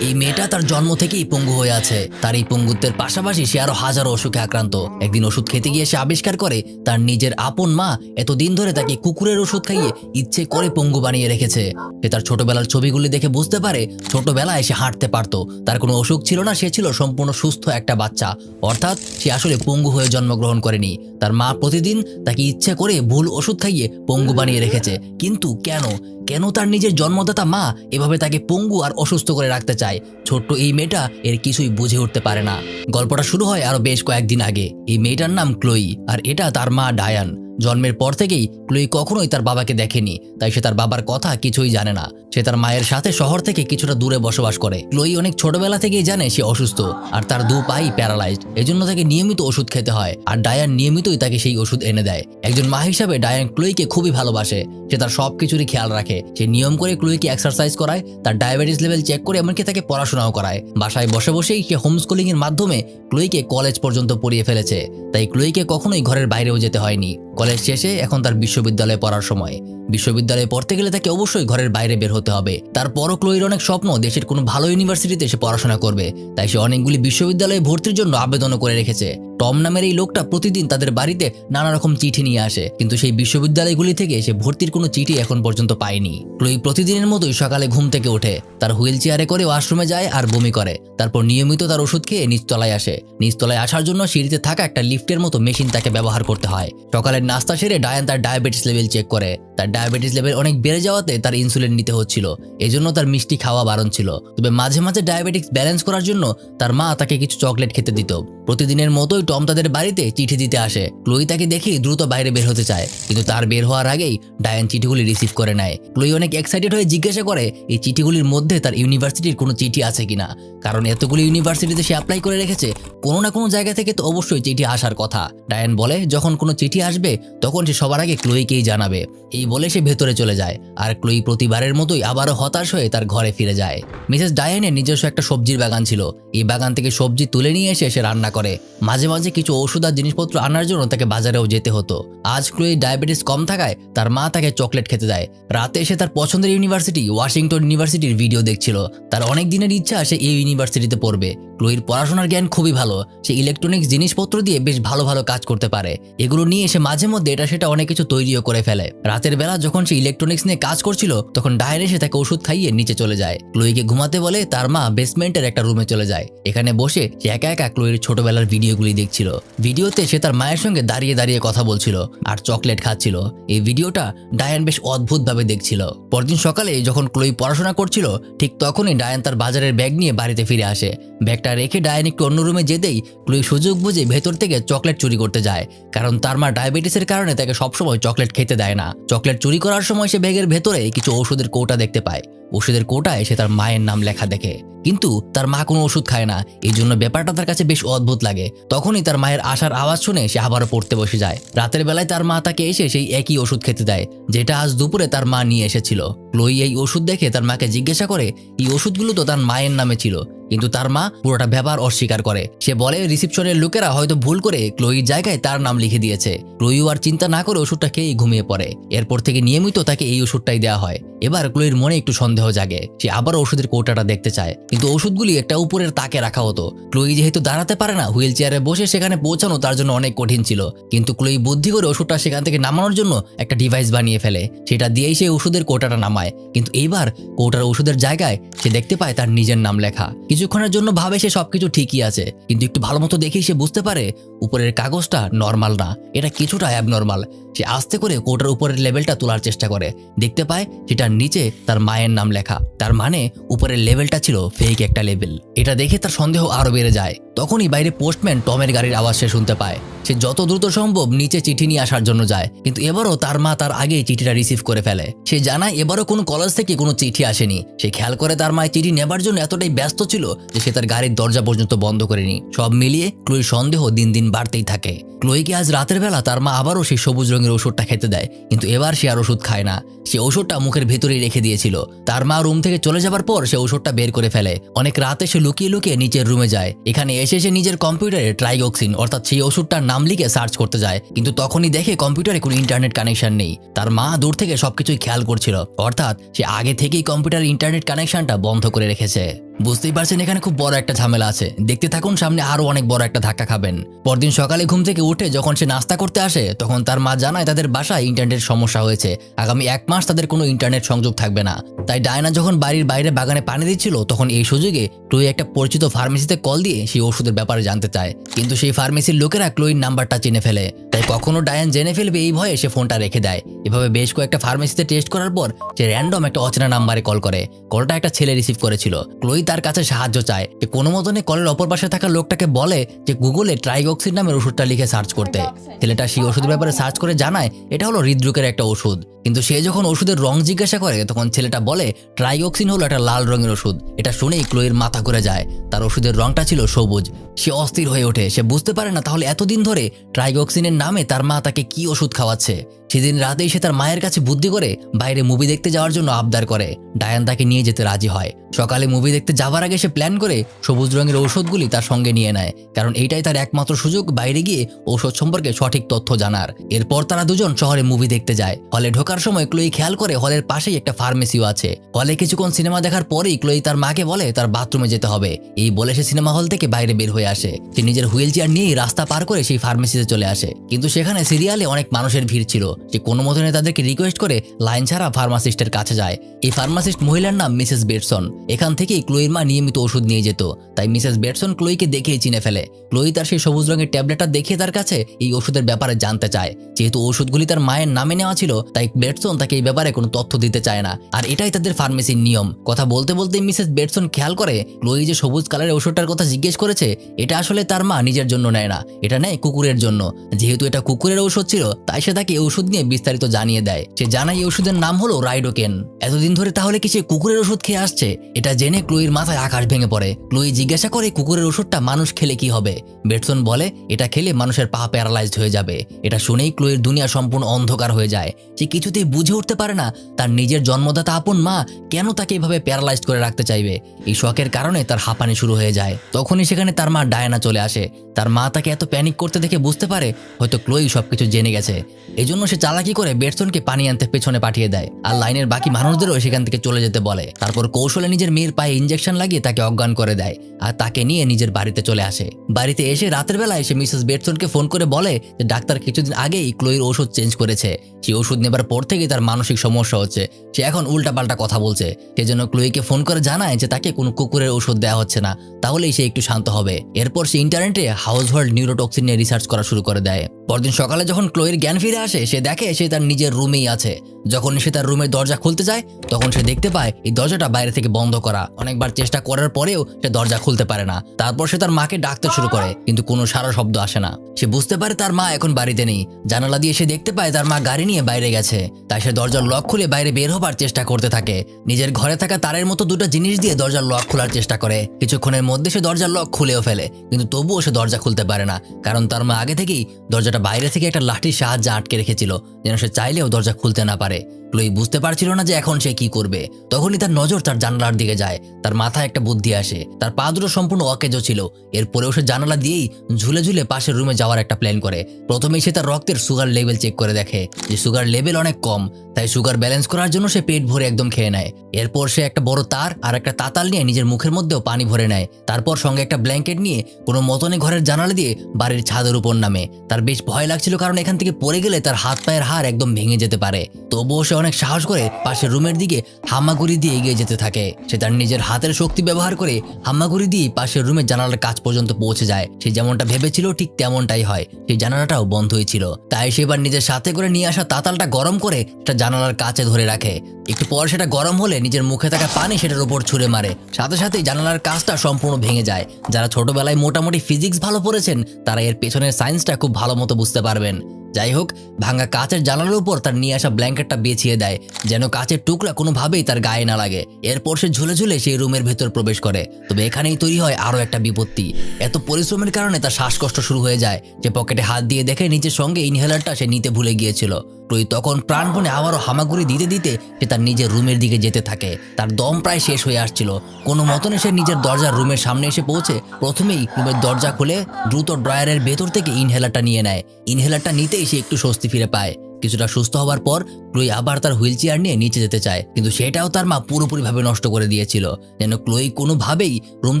এই মেয়েটা তার জন্ম থেকেই পঙ্গু হয়ে আছে। তার এই পঙ্গুত্বের পাশাপাশি সে আরও হাজারো অসুখে আক্রান্ত। একদিন ওষুধ খেতে গিয়ে সে আবিষ্কার করে, তার নিজের আপন মা এতদিন ধরে তাকে কুকুরের ওষুধ খাইয়ে ইচ্ছে করে পঙ্গু বানিয়ে রেখেছে। সে তার ছোটবেলার ছবিগুলি দেখে বুঝতে পারে, ছোটবেলায় সে হাঁটতে পারতো। তার কোনো অসুখ ছিল না, সে ছিল সম্পূর্ণ সুস্থ একটা বাচ্চা। অর্থাৎ সে আসলে পঙ্গু হয়ে জন্মগ্রহণ করেনি। তার মা প্রতিদিন তাকে ইচ্ছে করে ভুল ওষুধ খাইয়ে পঙ্গু বানিয়ে রেখেছে। কিন্তু কেন? কেন তার নিজের জন্মদাতা মা এভাবে তাকে পঙ্গু আর অসুস্থ করে রাখতে চায়? ছোট্ট এই মেয়েটা এর কিছুই বুঝে উঠতে পারে না। গল্পটা শুরু হয় আরও বেশ কয়েকদিন আগে। এই মেয়েটার নাম ক্লোই, আর এটা তার মা ডায়ান। জন্মের পর থেকেই ক্লোই কখনোই তার বাবাকে দেখেনি, তাই সে তার বাবার কথা কিছুই জানে না। সে তার মায়ের সাথে শহর থেকে কিছুটা দূরে বসবাস করে। ক্লোই অনেক ছোটবেলা থেকেই জানে সে অসুস্থ, আর তার দু পাই প্যারালাইজড, এজন্য তাকে নিয়মিত ওষুধ খেতে হয়, আর ডায়ান নিয়মিতই তাকে সেই ওষুধ এনে দেয়। একজন মা হিসাবে ডায়ান ক্লোইকে খুবই ভালোবাসে, সে তার সব কিছুরই খেয়াল রাখে। সে নিয়ম করে ক্লোইকে এক্সারসাইজ করায়, তার ডায়াবেটিস লেভেল চেক করে এমনকি তাকে পড়াশোনাও করায়। বাসায় বসে বসেই সে হোমস্কুলিং এর মাধ্যমে ক্লোইকে কলেজ পর্যন্ত পড়িয়ে ফেলেছে, তাই ক্লোইকে কখনোই ঘরের বাইরেও যেতে হয়নি। কলেজ শেষে এখন তার বিশ্ববিদ্যালয়ে পড়ার সময়। বিশ্ববিদ্যালয়ে পড়তে গেলে তাকে অবশ্যই ঘরের বাইরে বের হতে হবে। তারপরও পরক্লোয়ের অনেক স্বপ্ন দেশের কোনো ভালো ইউনিভার্সিটিতে সে পড়াশোনা করবে। তাই সে অনেকগুলি বিশ্ববিদ্যালয়ে ভর্তির জন্য আবেদনও করে রেখেছে। টম নামের এই লোকটা প্রতিদিন তাদের বাড়িতে নানা রকম চিঠি নিয়ে আসে, কিন্তু সেই বিশ্ববিদ্যালয়গুলি থেকে সে ভর্তির কোনো চিঠি এখন পর্যন্ত পায়নি। ক্লোই প্রতিদিনের মতোই সকালে ঘুম থেকে ওঠে, তার হুইল চেয়ারে করে ওয়াশরুমে যায় আর বমি করে, তারপর নিয়মিত তার ওষুধ খেয়ে নিচতলায় আসে। নিচতলায় আসার জন্য সিঁড়িতে থাকা একটা লিফটের মতো মেশিন তাকে ব্যবহার করতে হয়। সকালের নাস্তা সেরে ডায়ান তার ডায়াবেটিস লেভেল চেক করে। তার ডায়াবেটিস লেভেল অনেক বেড়ে যাওয়াতে তার ইনসুলিন নিতে হচ্ছিল, এজন্য তার মিষ্টি খাওয়া বারণ ছিল। তবে মাঝে মাঝে ডায়াবেটিক্স ব্যালেন্স করার জন্য তার মা তাকে কিছু চকলেট খেতে দিত। প্রতিদিনের মতোই টম তাদের বাড়িতে চিঠি দিতে আসে। ক্লোই তাকে দেখে দ্রুত বাইরে বের হতে চায়, কিন্তু তার বের হওয়ার আগেই ডায়ান চিঠিগুলি রিসিভ করে নেয়। ক্লোই অনেক এক্সাইটেড হয়ে জিজ্ঞাসা করে, এই চিঠিগুলির মধ্যে তার ইউনিভার্সিটির কোনো চিঠি আছে কিনা? কারণ এতগুলি ইউনিভার্সিটিতে সে অ্যাপ্লাই করে রেখেছে, কোনো না কোনো জায়গা থেকে তো অবশ্যই চিঠি আসার কথা। ডায়ান বলে, যখন কোনো চিঠি আসবে, তখন সে সবার আগে ক্লোইকেই জানাবে। এই বলে সে ভেতরে চলে যায়, আর ক্লোই প্রতিবারের মতোই আবারও হতাশ হয়ে তার ঘরে ফিরে যায়। মিসেস ডায়ানের নিজস্ব একটা সবজির বাগান ছিল। এই বাগান থেকে সবজি তুলে নিয়ে এসে সে রান্না করে। মাঝে মাঝে কিছু ওষুধ আর জিনিসপত্র আনার জন্য তাকে বাজারেও যেতে হতো। আজ ক্লোই ডায়াবেটিস কম থাকায় তার মা তাকে চকলেট খেতে দেয়। রাতে এসে তার পছন্দের ইউনিভার্সিটি, ওয়াশিংটন ইউনিভার্সিটির ভিডিও দেখছিল। তার অনেক দিনের ইচ্ছা সে এই ইউনিভার্সিটিতে পড়বে। ক্লোইর পড়াশোনার জ্ঞান খুবই ভালো। সে ইলেকট্রনিক্স জিনিসপত্র দিয়ে বেশ ভালো ভালো কাজ করতে পারে। এগুলো নিয়ে সে মাঝে মধ্যে এটা সেটা অনেক কিছু তৈরিও করে ফেলে। রাতের বেলা যখন সে ইলেকট্রনিক্স নিয়ে কাজ করছিল, তখন ডায়ের এসে তাকে ওষুধ খাইয়ে নিচে চলে যায়। ক্লোইকে ঘুমাতে বলে তার মা বেসমেন্টের একটা রুমে চলে যায়। এখানে বসে সে একা একা ক্লোইর ছোটবেলার ভিডিওগুলি দেখছিল। ভিডিওতে সে তার মায়ের সঙ্গে দাঁড়িয়ে দাঁড়িয়ে কথা বলছিল আর চকলেট খাচ্ছিল। এই ভিডিওটা ডায়ান বেশ অদ্ভুতভাবে দেখছিল। পরদিন সকালে যখন ক্লোই পড়াশোনা করছিল, ঠিক তখনই ডায়ান তার বাজারের ব্যাগ নিয়ে বাড়িতে ফিরে আসে। ব্যাগটা রেখে ডায়ান একটু অন্য রুমে যেতেই ক্লোই সুযোগ বুঝে ভেতর থেকে চকলেট চুরি করতে যায়। কারণ তার মা ডায়াবেটিসের কারণে তাকে সবসময় চকলেট খেতে দেয় না। চকলেট চুরি করার সময় সে ব্যাগের ভেতরে কিছু ওষুধের কৌটা দেখতে পায়। ওষুধের কোটায় সে তার মায়ের নাম লেখা দেখে। কিন্তু তার মা কোনো ওষুধ খায় না, এই জন্য ব্যাপারটা তার কাছে বেশ অদ্ভুত লাগে। তখনই তার মায়ের আসার আওয়াজ শুনে সে আবারও পড়তে বসে যায়। রাতের বেলায় তার মা তাকে এসে সেই একই ওষুধ খেতে দেয়, যেটা আজ দুপুরে তার মা নিয়ে এসেছিল। ক্লোই এই ওষুধ দেখে তার মাকে জিজ্ঞাসা করে, এই ওষুধগুলো তো তার মায়ের নামে ছিল। কিন্তু তার মা পুরোটা ব্যাপার অস্বীকার করে। সে বলে, রিসিপশনের লোকেরা হয়তো ভুল করে ক্লোইর জায়গায় তার নাম লিখে দিয়েছে। ক্লোইও আর চিন্তা না করে ওষুধটা খেয়েই ঘুমিয়ে পড়ে। এরপর থেকে নিয়মিত তাকে এই ওষুধটাই দেওয়া হয়। এবার ক্লোইর মনে একটু সন্দেহ জাগে। সে আবার ওষুধের কৌটাটা দেখতে চায়। কিন্তু ওষুধগুলি একটা উপরের তাকে রাখা হতো। ক্লোই যেহেতু দাঁড়াতে পারে না, হুইল চেয়ারে বসে সেখানে পৌঁছানো তার জন্য অনেক কঠিন ছিল। কিন্তু ক্লোই বুদ্ধি করে ওষুধটা সেখান থেকে নামানোর জন্য একটা ডিভাইস বানিয়ে ফেলে। সেটা দিয়েই সে ওষুধের কৌটাটা নামায়। কিন্তু এইবার কৌটার ওষুধের জায়গায় সে দেখতে পায় তার নিজের নাম লেখা। কিছুক্ষণের জন্য ভাবে সে সবকিছু ঠিকই আছে। কিন্তু একটু ভালো মতো দেখেই সে বুঝতে পারে, উপরের কাগজটা নর্মাল না। এটা কিছুটা অ্যাবনর্মাল সে আস্তে করে কোটার উপরের লেভেলটা তোলার চেষ্টা করে। দেখতে পায় সেটার নিচে তার মায়ের নাম লেখা। তার মানে উপরের লেভেলটা ছিল ফেক একটা লেভেল। এটা দেখে তার সন্দেহ আরও বেড়ে যায়। তখনই বাইরে পোস্টম্যান টমের গাড়ির আওয়াজ সে শুনতে পায়। সে যত দ্রুত সম্ভব নিচে চিঠি নিয়ে আসার জন্য যায়। কিন্তু এবারও তার মা তার আগেই চিঠিটা রিসিভ করে ফেলে। সে জানায় এবারও কোনো কলেজ থেকে কোনো চিঠি আসেনি। সে খেয়াল করে তার মায়ের চিঠি নেবার জন্য এতটাই ব্যস্ত ছিল যে সে তার গাড়ির দরজা পর্যন্ত বন্ধ করেনি। সব মিলিয়ে ক্লোইর সন্দেহ দিন দিন বাড়তেই থাকে। ক্লোইকে আজ রাতের বেলা তার মা আবারও সেই সবুজ রঙের ওষুধটা খেতে দেয়? কিন্তু এবার সে আর ওষুধ খায় না। সে ওষুধটা মুখের ভেতরেই রেখে দিয়েছিল। তার মা রুম থেকে চলে যাবার পর সে ওষুধটা বের করে ফেলে। অনেক রাতে সে লুকিয়ে লুকিয়ে নিচের রুমে যায়। এখানে এসে সে নিজের কম্পিউটারে ট্রাইগক্সিন অর্থাৎ সেই ওষুধটার নাম লিখে সার্চ করতে যায়। কিন্তু তখনই দেখে কম্পিউটারে কোনো ইন্টারনেট কানেকশন নেই। তার মা দূর থেকে সবকিছুই খেয়াল করছিল। অর্থাৎ সে আগে থেকেই কম্পিউটার ইন্টারনেট কানেকশনটা বন্ধ করে রেখেছে। বুঝতেই পারছেন, এখানে খুব বড় একটা ঝামেলা আছে। দেখতে থাকুন, সামনে আরও অনেক বড় একটা ধাক্কা খাবেন। পরদিন সকালে ঘুম থেকে উঠে যখন সে নাস্তা করতে আসে, তখন তার মা জানায় তাদের বাসায় ইন্টারনেট সমস্যা হয়েছে। আগামী এক মাস তাদের কোনো ইন্টারনেট সংযোগ থাকবে না। তাই ডায়না যখন বাড়ির বাইরে বাগানে পানি দিচ্ছিল, তখন এই সুযোগে ক্লোই একটা পরিচিত ফার্মেসিতে কল দিয়ে সেই ওষুধের ব্যাপারে জানতে চায়। কিন্তু সেই ফার্মেসির লোকেরা ক্লোইর নাম্বারটা চিনে ফেলে। তাই কখনো ডায়ান জেনে ফেলবে এই ভয়ে সে ফোনটা রেখে দেয়। এভাবে বেশ কয়েকটা ফার্মেসিতে টেস্ট করার পর সে র্যান্ডম একটা অচেনা নাম্বারে কল করে। কলটা একটা ছেলে রিসিভ করেছিল। ক্লোই তার কাছে সাহায্য চায়। যে কোনো মতনে কলের অপর পাশে থাকা লোকটাকে বলে যে, গুগলে ট্রাইগক্সিন নামের ওষুধটা লিখে সার্চ করতে। ছেলেটা সেই ওষুধের ব্যাপারে সার্চ করে জানায়, এটা হলো হৃদরোগের একটা ওষুধ। কিন্তু সে যখন ওষুধের রং জিজ্ঞাসা করে, তখন ছেলেটা বলে ট্রাইগক্সিন হলো একটা লাল রঙের ওষুধ। এটা শুনেই ক্লোয়ের মাথা ঘুরে যায়। তার ওষুধের রংটা ছিল সবুজ। সে অস্থির হয়ে ওঠে। সে বুঝতে পারে না তাহলে এতদিন ধরে ট্রাইগক্সিনের নামে তার মা তাকে কি ওষুধ খাওয়াচ্ছে। সেদিন রাতেই সে তার মায়ের কাছে বুদ্ধি করে বাইরে মুভি দেখতে যাওয়ার জন্য আবদার করে। ডায়ান তাকে নিয়ে যেতে রাজি হয়। সকালে মুভি দেখতে যাবার আগে সে প্ল্যান করে সবুজ রঙের ঔষধগুলি তার সঙ্গে নিয়ে নেয়। কারণ এইটাই তার একমাত্র সুযোগ, বাইরে গিয়ে ঔষধ সম্পর্কে সঠিক তথ্য জানার। এরপর তারা দুজন শহরে মুভি দেখতে যায়। হলে ঢোকার সময় ক্লোই খেয়াল করে হলের পাশেই একটা ফার্মেসিও আছে। হলে কিছুক্ষণ সিনেমা দেখার পরেই ক্লোই তার মাকে বলে তার বাথরুমে যেতে হবে। এই বলে সে সিনেমা হল থেকে বাইরে বের হয়ে আসে। সে নিজের হুইল চেয়ার নিয়েই রাস্তা পার করে সেই ফার্মেসিতে চলে আসে। কিন্তু সেখানে সিরিয়ালে অনেক মানুষের ভিড় ছিল। যে কোনো মতনে তাদেরকে রিকোয়েস্ট করে লাইন ছাড়া ফার্মাসিস্টের কাছে যায়। এই ফার্মাসিস্ট মহিলার নাম মিসেস বেটসন এখান থেকেই ক্লোইর মা নিয়মিত ওষুধ নিয়ে যেত। তাই মিসেস বেটসন ক্লোইকে দেখেই চিনে ফেলে। ক্লোই তার সেই সবুজ রঙের ট্যাবলেটটা দেখে তার কাছে এই ওষুধের ব্যাপারে জানতে চায়। যেহেতু ওষুধগুলি তার মায়ের নামে নেওয়া ছিল, তাই বেটসন তাকে এই ব্যাপারে কোনো তথ্য দিতে চায় না। আর এটাই তাদের ফার্মেসির নিয়ম। কথা বলতে বলতে মিসেস বেটসন খেয়াল করে, ক্লোই যে সবুজ কালারের ওষুধটার কথা জিজ্ঞেস করেছে, এটা আসলে তার মা নিজের জন্য নেয় না। এটা নেয় কুকুরের জন্য। যেহেতু এটা কুকুরের ঔষধ ছিল, তাই সে তাকে ওষুধ নিয়ে বিস্তারিত জানিয়ে দেয়। সে জানায় এই ওষুধের নাম হলো রাইডোকেন। এতদিন ধরে তাহলে কি সে কুকুরের ওষুধ খেয়ে আসছে? এটা জেনে ক্লোইর মাথায় আকাশ ভেঙে পড়ে। ক্লোই জিজ্ঞাসা করে কুকুরের ওষুধটা মানুষ খেলে কি হবে? বেটসন বলে, এটা খেলে মানুষের পা প্যারালাইজড হয়ে যাবে। এটা শুনেই ক্লোয়ের দুনিয়া সম্পূর্ণ অন্ধকার হয়ে যায়। সে কিছুতেই বুঝে উঠতে পারে না, তার নিজের জন্মদাতা আপন মা কেন তাকে এভাবে প্যারালাইজড করে রাখতে চাইবে? এই শখের কারণে তার হাঁপানি শুরু হয়ে যায়। তখনই সেখানে তার মা ডায়না চলে আসে। তার মা তাকে এত প্যানিক করতে দেখে বুঝতে পারে, হয়তো ক্লোই সবকিছু জেনে গেছে। এই জন্য সে চালাকি করে বেটসনকে পানি আনতে পেছনে পাঠিয়ে দেয়। আর লাইনের বাকি মানুষদেরও সেখান থেকে চলে যেতে বলে। তারপর কৌশলে নিজের মেয়ের পায়ে ইঞ্জেকশন লাগিয়ে তাকে অজ্ঞান করে দেয় আর তাকে নিয়ে নিজের বাড়িতে চলে আসে। বাড়িতে এসে রাতের বেলায় সে মিসেস বেটসনকে ফোন করে বলে যে ডাক্তার কিছুদিন আগেই ক্লোইর ওষুধ চেঞ্জ করেছে। সেই ওষুধ নেবার পর থেকেই তার মানসিক সমস্যা হচ্ছে। সে এখন উল্টাপাল্টা কথা বলছে। সেজন্য ক্লোইকে ফোন করে জানায় যে তাকে কোনো কুকুরের ওষুধ দেওয়া হচ্ছে না। তাহলেই সে একটু শান্ত হবে। এরপর সে ইন্টারনেটে হাউস হোল্ড নিউরোটক্সিন নিয়ে রিসার্চ করা শুরু করে দেয়। পরদিন সকালে যখন ক্লোয়ের জ্ঞান ফিরে আসে, সে দেখে সে তার নিজের রুমেই আছে। যখন সে তার রুমের দরজা খুলতে যায়, তখন সে দেখতে পায় এই দরজাটা বাইরে থেকে বন্ধ করা। অনেকবার চেষ্টা করার পরেও সে দরজা খুলতে পারে না। তারপর সে তার মাকে ডাকতে শুরু করে, কিন্তু কোনো সারা শব্দ আসে না। সে বুঝতে পারে তার মা এখন বাড়িতে নেই। জানালা দিয়ে সে দেখতে পায় তার মা গাড়ি নিয়ে বাইরে গেছে। তাই সে দরজার লক খুলে বাইরে বের হবার চেষ্টা করতে থাকে। নিজের ঘরে থাকা তারের মতো দুটো জিনিস দিয়ে দরজার লক খোলার চেষ্টা করে। কিছুক্ষণের মধ্যে সে দরজার লক খুলেও ফেলে, কিন্তু তবুও সে দরজা খুলতে পারে না। কারণ তার মা আগে থেকেই দরজাটা বাইরে থেকে একটা লাঠির সাহায্যে আটকে রেখেছিল যেন সে চাইলেও দরজা খুলতে না পারে। ক্লোই বুঝতে পারছিল না যে এখন সে কি করবে। তখনই তার নজর তার জানালার দিকে যায়। তার মাথায় একটা বুদ্ধি আসে। তার পা দুটো সম্পূর্ণ অকেজো ছিল। এরপরেও সে জানালা দিয়েই ঝুলে ঝুলে পাশের রুমে যাওয়ার একটা প্ল্যান করে। প্রথমেই সে তার রক্তের সুগার লেভেল চেক করে দেখে যে সুগার লেভেল অনেক কম, তাই সুগার ব্যালেন্স করার জন্য সে পেট ভরে একদম খেয়ে নেয়। এরপর সে একটা বড় তার আর একটা তাতাল নিয়ে নিজের মুখের মধ্যেও পানি ভরে নেয়। তারপর সঙ্গে একটা ব্ল্যাঙ্কেট নিয়ে কোনো মতনে ঘরের জানালা দিয়ে বাড়ির ছাদের উপর নামে। তার বেশ ভয় লাগছিল কারণ এখান থেকে পড়ে গেলে তার হাত পায়ের হাড় একদম ভেঙে যেতে পারে। তবুও সে অনেক সাহস করে পাশের রুমের দিকে হামাগুড়ি দিয়ে এগিয়ে যেতে থাকে। সে তার নিজের হাতের শক্তি ব্যবহার করে হামাগুড়ি দিয়ে পাশের রুমের জানালার কাছ পর্যন্ত পৌঁছে যায়। সে যেমনটা ভেবেছিল, ঠিক তেমনটাই হয়। সেই জানালাটাও বন্ধ হয়েছিল তাই সে এবার নিজের সাথে করে নিয়ে আসা তাতালটা গরম করে সেটা জানালার কাছে ধরে রাখে। একটু পর সেটা গরম হলে নিজের মুখে থাকা পানি সেটার উপর ছুঁড়ে মারে। সাথে সাথেই জানালার কাজটা সম্পূর্ণ ভেঙে যায়। যারা ছোটবেলায় মোটামুটি ফিজিক্স ভালো পড়েছেন, তারা এর পেছনের সায়েন্সটা খুব ভালো মতো বুঝতে পারবেন। যাই হোক ভাঙা কাঁচের জানালার উপর তার নিয়ে আসা ব্ল্যাঙ্কেটটা বেছিয়ে দেয়, যেন কাঁচের টুকরা কোনোভাবেই তার গায়ে না লাগে। এরপর সে ঝুলে ঝুলে সেই রুমের ভেতর প্রবেশ করে। তবে এখানেই তৈরি হয় আরও একটা বিপত্তি। এত পরিশ্রমের কারণে তার শ্বাসকষ্ট শুরু হয়ে যায়। যে পকেটে হাত দিয়ে দেখে নিজের সঙ্গে ইনহেলারটা সে নিতে ভুলে গিয়েছিল। প্রই তখন প্রাণপণে আবারও হামাগুড়ি দিতে দিতে সে তার নিজের রুমের দিকে যেতে থাকে। তার দম প্রায় শেষ হয়ে আসছিল। কোনো মতনে সে নিজের দরজার রুমের সামনে এসে পৌঁছে প্রথমেই রুমের দরজা খুলে দ্রুত ড্রয়ারের ভেতর থেকে ইনহেলারটা নিয়ে নেয়। ইনহেলারটা নিতেই সে একটু স্বস্তি ফিরে পায়। কিছুটা সুস্থ হওয়ার পর ক্লোই আবার তার হুইল চেয়ার নিয়ে নিচে যেতে চায়। কিন্তু সেটাও তার মা পুরোপুরিভাবে নষ্ট করে দিয়েছিল। যেন ক্লোই কোনোভাবেই রুম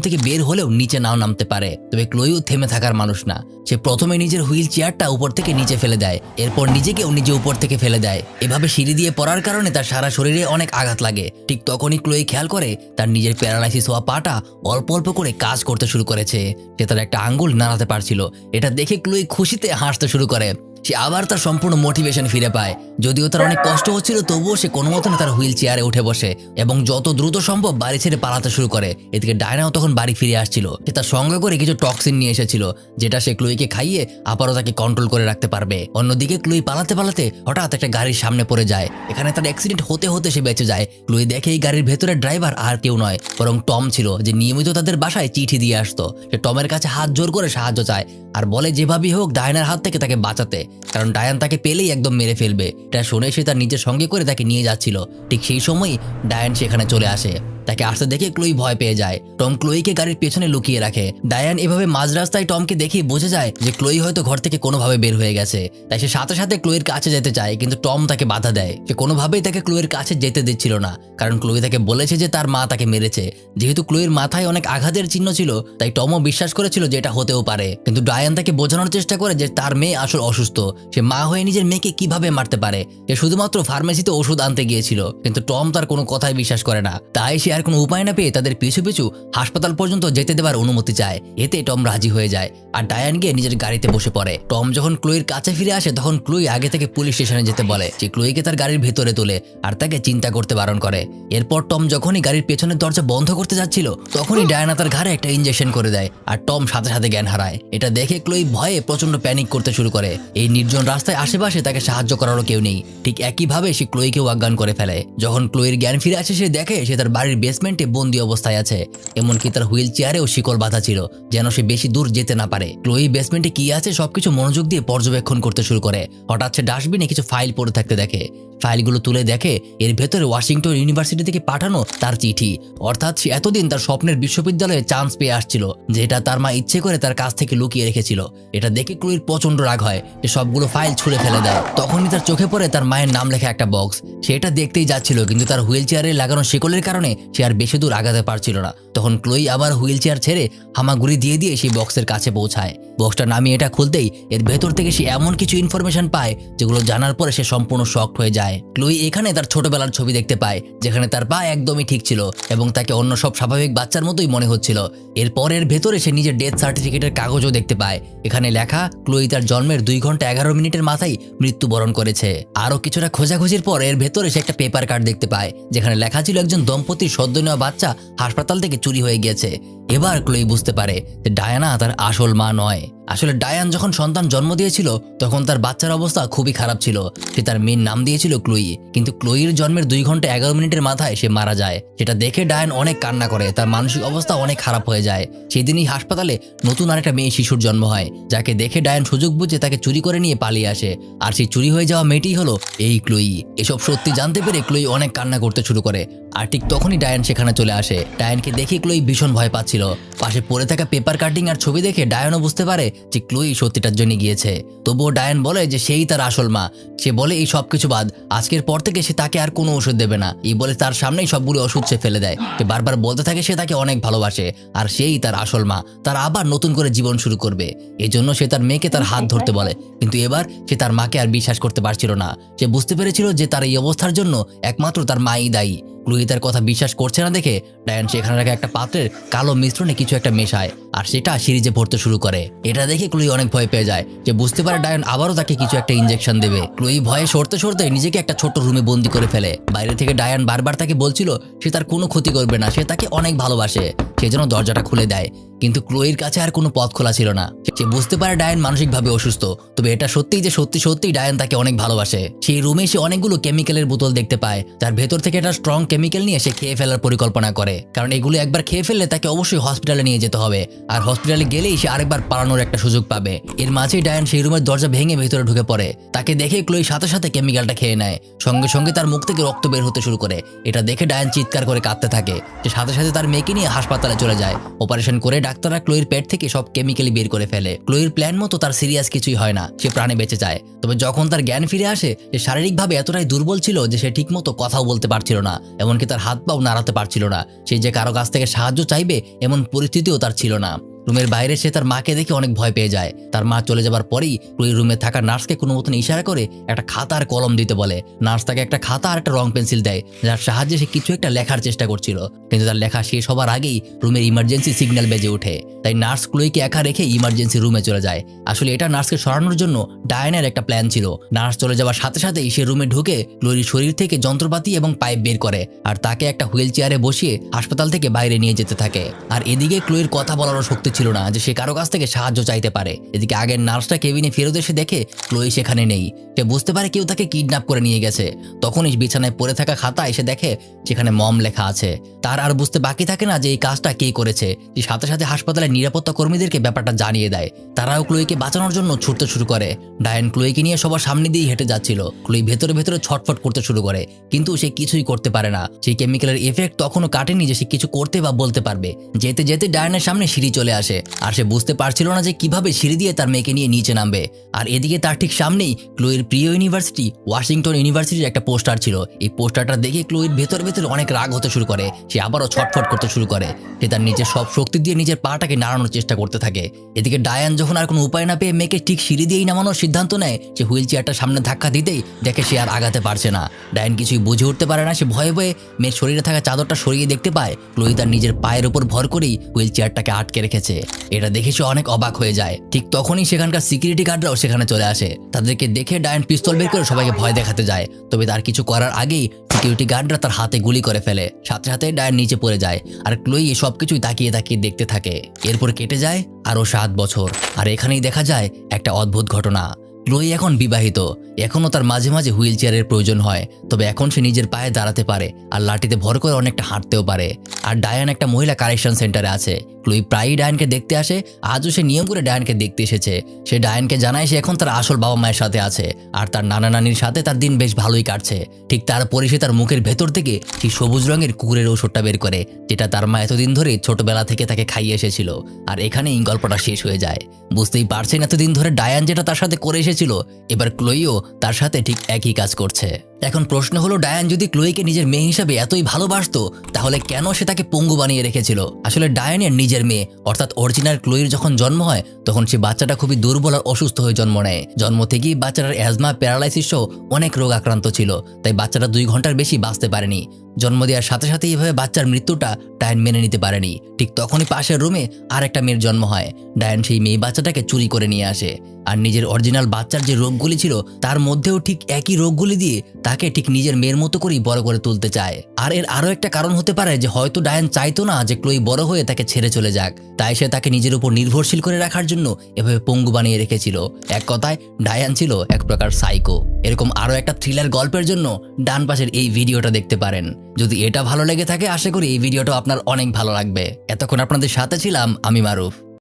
থেকে বের হলেও নিচে নাও নামতে পারে। তবে ক্লোইও থেমে থাকার মানুষ না। সে প্রথমে নিজের হুইল চেয়ারটা উপর থেকে নিচে ফেলে দেয়। এরপর নিজেকেও নিজে উপর থেকে ফেলে দেয়। এভাবে সিঁড়ি দিয়ে পড়ার কারণে তার সারা শরীরে অনেক আঘাত লাগে। ঠিক তখনই ক্লোই খেয়াল করে তার নিজের প্যারালাইসিস হওয়া পাটা অল্প অল্প করে কাজ করতে শুরু করেছে। সে তার একটা আঙ্গুল নাড়াতে পারছিল। এটা দেখে ক্লোই খুশিতে হাসতে শুরু করে। সে আবার তার সম্পূর্ণ মোটিভেশন ফিরে পায়। যদিও তার অনেক কষ্ট হচ্ছিল, তবুও সে কোনো মতনে তার হুইল চেয়ারে উঠে বসে এবং যত দ্রুত সম্ভব বাড়ি ছেড়ে পালাতে শুরু করে। এদিকে ডায়নাও তখন বাড়ি ফিরে আসছিল। সে তার সঙ্গে করে কিছু টক্সিন নিয়ে এসেছিল, যেটা সে ক্লুইকে খাইয়ে আবারও তাকে কন্ট্রোল করে রাখতে পারবে। অন্যদিকে ক্লুই পালাতে পালাতে হঠাৎ একটা গাড়ির সামনে পড়ে যায়। এখানে তার অ্যাক্সিডেন্ট হতে হতে সে বেঁচে যায়। ক্লুই দেখে এই গাড়ির ভেতরে ড্রাইভার আর কেউ নয়, বরং টম ছিল, যে নিয়মিত তাদের বাসায় চিঠি দিয়ে আসতো। সে টমের কাছে হাত জোর করে সাহায্য চায়, আর বলে যেভাবেই হোক ডায়নার হাত থেকে তাকে বাঁচাতে। কারণ ডায়ান তাকে পেলেই একদম মেরে ফেলবে। এটা শুনে সে তার নিজের সঙ্গে করে তাকে নিয়ে যাচ্ছিল। ঠিক সেই সময়ই ডায়ান সেখানে চলে আসে। তাকে আসতে দেখে ক্লোই ভয় পেয়ে যায়। টম ক্লোইকে গাড়ির পেছনে লুকিয়ে রাখে। ডায়ান এভাবে মাঝ রাস্তায় টমকে দেখেই বুঝে যায় যে ক্লোই হয়তো ঘর থেকে কোনোভাবে বের হয়ে গেছে। তাই সে সাথে সাথে ক্লোয়ের কাছে যেতে চায়, কিন্তু টম তাকে বাধা দেয়। সে কোনোভাবেই তাকে ক্লোয়ের কাছে যেতে দিচ্ছিল না, কারণ ক্লোই তাকে বলেছে যে তার মা তাকে মেরেছে। যেহেতু ক্লোয়ের মাথায় অনেক আঘাতের চিহ্ন ছিল, তাই টমও বিশ্বাস করেছিল যে এটা হতেও পারে। কিন্তু ডায়ান তাকে বোঝানোর চেষ্টা করে যে তার মেয়ে আসল অসুস্থ। সে মা হয়ে নিজের মেয়েকে কীভাবে মারতে পারে? সে শুধুমাত্র ফার্মেসিতে ওষুধ আনতে গিয়েছিল, কিন্তু টম তার কোনো কথাই বিশ্বাস করে না। তাই সে আর কোনো উপায় না পেয়ে তাদের পিছু পিছু হাসপাতাল পর্যন্ত যেতে দেওয়ার অনুমতি চায়। এতে টম রাজি হয়ে যায় আর ডায়ান গিয়ে নিজের গাড়িতে বসে পড়ে। টম যখন ক্লুইর কাছে ফিরে আসে, তখন ক্লুই আগে থেকে পুলিশ স্টেশনে যেতে বলে যে ক্লুইকে তার গাড়ির ভেতরে তোলে আর তাকে চিন্তা করতে বারণ করে। এরপর টম যখনই গাড়ির পেছনের দরজা বন্ধ করতে যাচ্ছিল, তখনই ডায়ানা তার ঘাড়ে একটা ইঞ্জেকশন করে দেয় আর টম সাথে সাথে জ্ঞান হারায়। এটা দেখে ক্লুই ভয়ে প্রচণ্ড প্যানিক করতে শুরু করে। এই নির্জন রাস্তায় আশেপাশে তাকে সাহায্য করারও কেউ নেই। ঠিক একইভাবে সে ক্লোইকেও অজ্ঞান করে ফেলে। যখন ক্লোইর জ্ঞান ফিরে আসে, সে দেখে সে তার বাড়ির বেসমেন্টে বন্দি অবস্থায় আছে, এমনকি তার হুইল চেয়ারেও শিকল বাঁধা ছিল, যেন সে বেশি দূর যেতে না পারে। ক্লোই বেসমেন্টে কি আছে, সবকিছু মনোযোগ দিয়ে পর্যবেক্ষণ করতে শুরু করে। হঠাৎ সে ডাস্টবিনে কিছু ফাইল পড়ে থাকতে দেখে। ফাইলগুলো তুলে দেখে, এর ভেতরে ওয়াশিংটন ইউনিভার্সিটি থেকে পাঠানো তার চিঠি। অর্থাৎ সে এতদিন তার স্বপ্নের বিশ্ববিদ্যালয়ে চান্স পেয়ে আসছিল, যেটা তার মা ইচ্ছে করে তার কাছ থেকে লুকিয়ে রেখেছিল। এটা দেখে ক্লুইর প্রচণ্ড রাগ হয়, যে সবগুলো ফাইল ছুঁড়ে ফেলে দেয়। তখনই তার চোখে পড়ে তার মায়ের নাম লেখা একটা বক্স সেটা দেখতেই যাচ্ছিল, কিন্তু তার হুইল চেয়ারে লাগানো শিকলের কারণে সে আর বেশি দূর আগাতে পারছিল না। তখন ক্লোই আবার হুইল চেয়ার ছেড়ে হামাগুড়ি দিয়ে দিয়ে সেই বক্সের কাছে পৌঁছায়। বক্সটা নামিয়ে এটা খুলতেই এর ভেতর থেকে সে এমন কিছু ইনফরমেশন পায়, যেগুলো জানার পরে সে সম্পূর্ণ শকড হয়ে যায়। ক্লোই এখানে তার ছোটবেলার ছবি দেখতে পায়, যেখানে তার পা একদমই ঠিক ছিল এবং তাকে অন্য সব স্বাভাবিক বাচ্চার মতোই মনে হচ্ছিল। এরপর এর ভেতরে সে নিজের ডেথ সার্টিফিকেটের কাগজও দেখতে পায়। এখানে লেখা, ক্লোই তার জন্মের দুই ঘণ্টা এগারো মিনিটের মাথায় মৃত্যুবরণ করেছে। আরও কিছুটা খোঁজাখুঁজির পর এর ভেতরে সে একটা পেপার কার্ড দেখতে পায়, যেখানে লেখা ছিল একজন দম্পতির সদ্য নেওয়া বাচ্চা হাসপাতাল থেকে চুরি হয়ে গিয়েছে। এবার ক্লোই বুঝতে পারে যে ডায়ানা তার আসল মা নয়। আসলে ডায়ান যখন সন্তান জন্ম দিয়েছিল, তখন তার বাচ্চার অবস্থা খুবই খারাপ ছিল। সে তার মেয়ের নাম দিয়েছিল ক্লোই। কিন্তু ক্লোইয়ের জন্মের দুই ঘণ্টা এগারো মিনিটের মাথায় সে মারা যায়। সেটা দেখে ডায়ান অনেক কান্না করে। তার মানসিক অবস্থা অনেক খারাপ হয়ে যায়। সেই দিনই হাসপাতালে নতুন আরেকটা মেয়ে শিশুর জন্ম হয়, যাকে দেখে ডায়ান সুযোগ বুঝে তাকে চুরি করে নিয়ে পালিয়ে আসে। আর সেই চুরি হয়ে যাওয়া মেয়েটি হলো এই ক্লোই। এসব সত্যি জানতে পেরে ক্লোই অনেক কান্না করতে শুরু করে। আর ঠিক তখনই ডায়ান সেখানে চলে আসে। ডায়ানকে দেখে ক্লোই ভীষণ ভয় পাচ্ছিল। পাশে পড়ে থাকা পেপার কাটিং আর ছবি দেখে ডায়ানও বুঝতে পারে যে ক্লোই সত্যিটার জন্য গিয়েছে। তবুও ডায়ান বলে যে সেই তার আসল মা। সে বলে, এই সব কিছু বাদ, আজকের পর থেকে সে তাকে আর কোনো ওষুধ দেবে না। এই বলে তার সামনেই সবগুলো ওষুধ সে ফেলে দেয়। সে বারবার বলতে থাকে সে তাকে অনেক ভালোবাসে, আর সেই তার আসল মা। তার আবার নতুন করে জীবন শুরু করবে। এই জন্য সে তার মেয়েকে তার হাত ধরতে বলে। কিন্তু এবার সে তার মাকে আর বিশ্বাস করতে পারছিল না। সে বুঝতে পেরেছিল যে তার এই অবস্থার জন্য একমাত্র তার মাই দায়ী। ক্লুই তার কথা বিশ্বাস করছে না দেখে ডায়ান সেখানে রাখা একটা পাত্রের কালো মিশ্রণে কিছু একটা মেশায়, আর সেটা সিরিজে ভরতে শুরু করে। এটা দেখে ক্লুই অনেক ভয় পেয়ে যায় যে বুঝতে পারে ডায়ান আবারও তাকে কিছু একটা ইঞ্জেকশন দেবে। ক্লুই ভয়ে সরতে সরতে নিজেকে একটা ছোট রুমে বন্দি করে ফেলে। বাইরে থেকে ডায়ান বারবার তাকে বলছিল সে তার কোনো ক্ষতি করবে না, সে তাকে অনেক ভালোবাসে সেজন্য দরজাটা খুলে দেয়। কিন্তু ক্লোয়ের কাছে আর কোনো পথ খোলা ছিল না। সে বুঝতে পারে ডায়ান মানসিকভাবে অসুস্থ, তবে এটা সত্যিই যে সত্যি সত্যি ডায়ান তাকে অনেক ভালোবাসে। সেই রুমে সে অনেকগুলো কেমিক্যালের বোতল দেখতে পায় তার ভেতর থেকে একটা স্ট্রং কেমিক্যাল নিয়ে সে খেয়ে ফেলার পরিকল্পনা করে। কারণ এগুলো একবার খেয়ে ফেললে তাকে অবশ্যই হসপিটালে নিয়ে যেতে হবে। আর হসপিটালে গেলেই সে আরেকবার পালানোর একটা সুযোগ পাবে। এর মাঝেই ডায়ান সেই রুমের দরজা ভেঙে ভেতরে ঢুকে পড়ে। তাকে দেখে ক্লোই সাথে সাথে কেমিক্যালটা খেয়ে নেয়। সঙ্গে সঙ্গে তার মুখ থেকে রক্ত বের হতে শুরু করে। এটা দেখে ডায়ান চিৎকার করে কাঁদতে থাকে। সে সাথে সাথে তার মেয়েকে নিয়ে হাসপাতালে চলে যায়। অপারেশন করে ডাক্তাররা ক্লোয়ের পেট থেকে সব কেমিক্যালি বের করে ফেলে। ক্লোয়ের প্ল্যান মতো তার সিরিয়াস কিছুই হয় না। সে প্রাণে বেঁচে যায়। তবে যখন তার জ্ঞান ফিরে আসে, সে শারীরিকভাবে এতটাই দুর্বল ছিল যে সে ঠিকমতো কথাও বলতে পারছিল না। এমনকি তার হাত পাও নাড়াতে পারছিল না। সে যে কারও কাছ থেকে সাহায্য চাইবে, এমন পরিস্থিতিও তার ছিল না। রুমের বাইরে সে তার মাকে দেখে অনেক ভয় পেয়ে যায়। তার মা চলে যাবার পরেই ওই রুমে থাকা নার্সকে কোনো মতন ইশারা করে একটা খাতা আর কলম দিতে বলে। নার্স তাকে একটা খাতা আর একটা রং পেন্সিল দেয়, যার সাহায্যে সে কিছু একটা লেখার চেষ্টা করছিল। কিন্তু তার লেখা শেষ হবার আগেই রুমের ইমার্জেন্সি সিগন্যাল বেজে ওঠে। তাই নার্স ক্লোইকে একা রেখে ইমার্জেন্সি রুমে চলে যায়। আসলে এটা নার্সকে সরানোর জন্য ডায়নের একটা প্ল্যান ছিল। নার্স চলে যাওয়ার সাথে সাথেই সে রুমে ঢুকে ক্লোরির শরীর থেকে যন্ত্রপাতি এবং পাইপ বের করে আর তাকে একটা হুইল চেয়ারে বসিয়ে হাসপাতাল থেকে বাইরে নিয়ে যেতে থাকে। আর এদিকে ক্লোয়ের কথা বলারও শক্তি ছিল না যে সে কারও কাছ থেকে সাহায্য চাইতে পারে। এদিকে আগের নার্সটা কেবিনে ফেরত এসে দেখে ক্লোই সেখানে নেই। সে বুঝতে পারে কেউ তাকে কিডন্যাপ করে নিয়ে গেছে। তখনই বিছানায় পড়ে থাকা খাতা এসে দেখে সেখানে মম লেখা আছে। তার আর বুঝতে বাকি থাকে না যে এই কাজটা কে করেছে। যে সাথে সাথে হাসপাতালের নিরাপত্তা কর্মীদেরকে ব্যাপারটা জানিয়ে দেয়। তারাও ক্লোইকে বাঁচানোর জন্য ছুটতে শুরু করে। ডায়ন ক্লোইকে নিয়ে সবার সামনে দিয়ে হেঁটে যাচ্ছিল। ক্লোই ভেতরে ভেতরে ছটফট করতে শুরু করে। কিন্তু সে কিছুই করতে পারে না। সেই কেমিক্যালের এফেক্ট তখনও কাটেনি যে সে কিছু করতে বা বলতে পারবে। যেতে যেতে ডায়নের সামনে সিঁড়ি চলে আসে। আর সে বুঝতে পারছিল না যে কীভাবে সিঁড়ি দিয়ে তার মেয়েকে নিয়ে নিচে নামবে। আর এদিকে তার ঠিক সামনেই ক্লোয়ের প্রিয় ইউনিভার্সিটি, ওয়াশিংটন ইউনিভার্সিটির একটা পোস্টার ছিল। এই পোস্টারটা দেখে ক্লোয়ের ভেতর ভেতরে অনেক রাগ হতে শুরু করে। সে আবারও ছটফট করতে শুরু করে। সে তার নিজের সব শক্তি দিয়ে নিজের পাটাকে নাড়ানোর চেষ্টা করতে থাকে। এদিকে ডায়ান যখন আর কোনো উপায় না পেয়ে মেয়েকে ঠিক সিঁড়ি দিয়েই নামানোর সিদ্ধান্ত নেয়, সে হুইল চেয়ারটা সামনে ধাক্কা দিতেই দেখে সে আর আগাতে পারছে না। ডায়ান কিছুই বুঝে উঠতে পারে না। সে ভয়ে ভয়ে মেয়ের শরীরে থাকা চাদরটা সরিয়ে দেখতে পায়। ক্লোই তার নিজের পায়ের উপর ভর করেই হুইল চেয়ারটাকে আটকে রেখেছে। এটা দেখে সে অনেক অবাক হয়ে যায়। ঠিক তখনই সেখানকার সিকিউরিটি গার্ডরাও সেখানে চলে আসে। তাদেরকে দেখে ডায়ান পিস্তল বের করে সবাইকে ভয় দেখাতে যায়। তবে তার কিছু করার আগেই সিকিউরিটি গার্ডরা তার হাতে গুলি করে ফেলে। সাথে সাথে ডায়ান নিচে পড়ে যায় আর ক্লোই সব কিছুই তাকিয়ে তাকিয়ে দেখতে থাকে। এরপর কেটে যায় আরও সাত বছর। আর এখানেই দেখা যায় একটা অদ্ভুত ঘটনা। ক্লোই এখন বিবাহিত। এখনও তার মাঝে মাঝে হুইল চেয়ারের প্রয়োজন হয়, তবে এখন সে নিজের পায়ে দাঁড়াতে পারে আর লাঠিতে ভর করে অনেকটা হাঁটতেও পারে। আর ডায়ান একটা মহিলা কারেকশন সেন্টারে আছে। ক্লোই প্রায়ই ডায়ানকে দেখতে আসে, আজও সে নিয়ম করে ডায়ানকে দেখতে এসেছে। সে ডায়ানকে জানায় সে এখন তার আসল বাবা মায়ের সাথে আছে, আর তার নানা নানির সাথে তার দিন বেশ ভালোই কাটছে। ঠিক তারপরে সে তার মুখের ভেতর থেকে সেই সবুজ রঙের কুকুরের ঔষধটা বের করে, যেটা তার মা এতদিন ধরে ছোটবেলা থেকে তাকে খাইয়ে এসেছিল। আর এখানেই গল্পটা শেষ হয়ে যায়। বুঝতেই পারছেন এতদিন ধরে ডায়ান যেটা তার সাথে করে এসেছিল এবার ক্লোইও তার সাথে ঠিক একই কাজ করছে। এখন প্রশ্ন হলো, ডায়ান যদি ক্লোইকে নিজের মেয়ে হিসাবে এতই ভালোবাসতো, তাহলে কেন সে তাকে পঙ্গু বানিয়ে রেখেছিল? আসলে ডায়ানের নিজের মেয়ে, অর্থাৎ অরিজিনাল ক্লোইর যখন জন্ম হয়, তখন সে বাচ্চাটা খুবই দুর্বল আর অসুস্থ হয়ে জন্ম নেয়। জন্ম থেকেই বাচ্চাটার অ্যাজমা, প্যারালাইসিস সহ অনেক রোগ আক্রান্ত ছিল, তাই বাচ্চাটা দুই ঘণ্টার বেশি বাঁচতে পারেনি। জন্ম দেওয়ার সাথে সাথে এভাবে বাচ্চার মৃত্যুটা ডায়ান মেনে নিতে পারেনি। ঠিক তখনই পাশের রুমে আর একটা মেয়ের জন্ম হয়। ডায়ান সেই মেয়ে বাচ্চাটাকে চুরি করে নিয়ে আসে। আর নিজের অরিজিনাল বাচ্চার যে রোগগুলি ছিল, তার মধ্যেও ঠিক একই রোগগুলি দিয়ে তাকে ঠিক নিজের মেয়ের মতো করেই বড় করে তুলতে চায়। আর এর আরও একটা কারণ হতে পারে যে হয়তো ডায়ান চাইতো না যে ক্লোই বড় হয়ে তাকে ছেড়ে চলে যাক। তাই সে তাকে নিজের উপর নির্ভরশীল করে রাখার জন্য এভাবে পঙ্গু বানিয়ে রেখেছিল। এক কথায়, ডায়ান ছিল এক প্রকার সাইকো এরকম আরও একটা থ্রিলার গল্পের জন্য ডান পাশের এই ভিডিওটা দেখতে পারেন। যদি এটা ভালো লেগে থাকে, আশা করি এই ভিডিওটা আপনার অনেক ভালো লাগবে। এতক্ষণ আপনাদের সাথে ছিলাম আমি মারুফ।